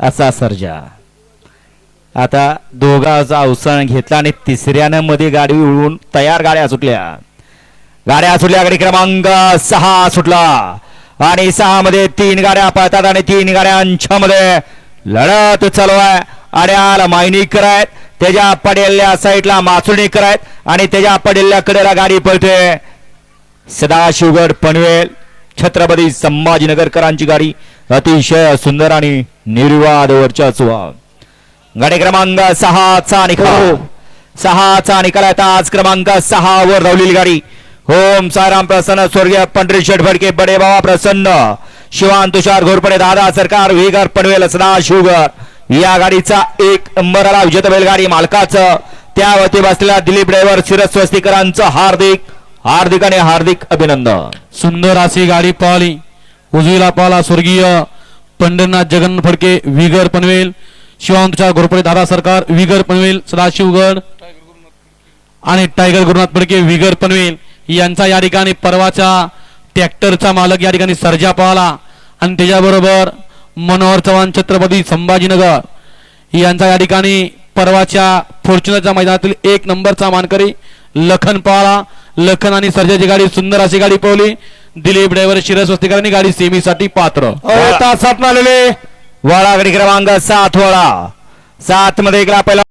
असा सर्जा. आता दोघाचा अवसरण घेतला आणि तिसऱ्यानं मध्ये गाडी उडवून तयार गाड्या सुटल्या. गाड्या सुटल्या गाडी क्रमांक सहा सुटला. आणि सहा मध्ये तीन गाड्या पळतात आणि तीन गाड्यांच्या मध्ये लढत चालू आहे. आणि आला मायनी करायत त्याच्या पडेल्या साईडला मासुणीकर करायत आणि त्याच्या पडेल्या कडेला गाडी पळते. सदाशिवगड पनवेल. छत्रपती संभाजीनगरकरांची गाडी. अतिशय सुंदर आणि निर्वाद वर्चस्व. गाडी क्रमांक सहाचा निकाल. सहाचा निकाल आहे आज क्रमांक सहा वर रवलेली गाडी. ओम सायराम प्रसन्न स्वर्गीय पंढरी शेठ फडके बडे बाबा प्रसन्न शिवान तुषार घोरपडे दादा सरकार वेगर पनवेल सदाशिवगर. या गाडीचा एक नंबरला विजेता बैलगाडी मालकाचं. त्यावरती बसलेल्या दिलीप ड्रायव्हर शिरस्वस्तीकरांचं हार्दिक हार्दिक आणि हार्दिक अभिनंदन. सुंदर अशी गाडी पळाली उजवीला पळाला स्वर्गीय पंढरनाथ जगन्नाथ फडके विगर पनवेल. शिवांतच्या घोरपडे दादा सरकार विगर पनवेल सदाशिवगड आणि टायगर गुरुनाथ फडके विगर पनवेल. यांचा या ठिकाणी परवाच्या ट्रॅक्टरचा मालक या ठिकाणी सर्जा पळाला आणि त्याच्याबरोबर मनोहर चव्हाण छत्रपती संभाजीनगर. यांचा या ठिकाणी परवाच्या फॉर्च्युनरच्या मैदानातील एक नंबरचा मानकरी लखन पळाला लखन आणि सर्जाची गाडी सुंदर अशी गाडी पळवली. दिलीप ड्रायव्हर शिरस्वस्तीकरांनी गाडी सेमीसाठी पात्र. तासात आलेले. वळा गाडी क्रमांक सात वळा. सात मध्ये पहिला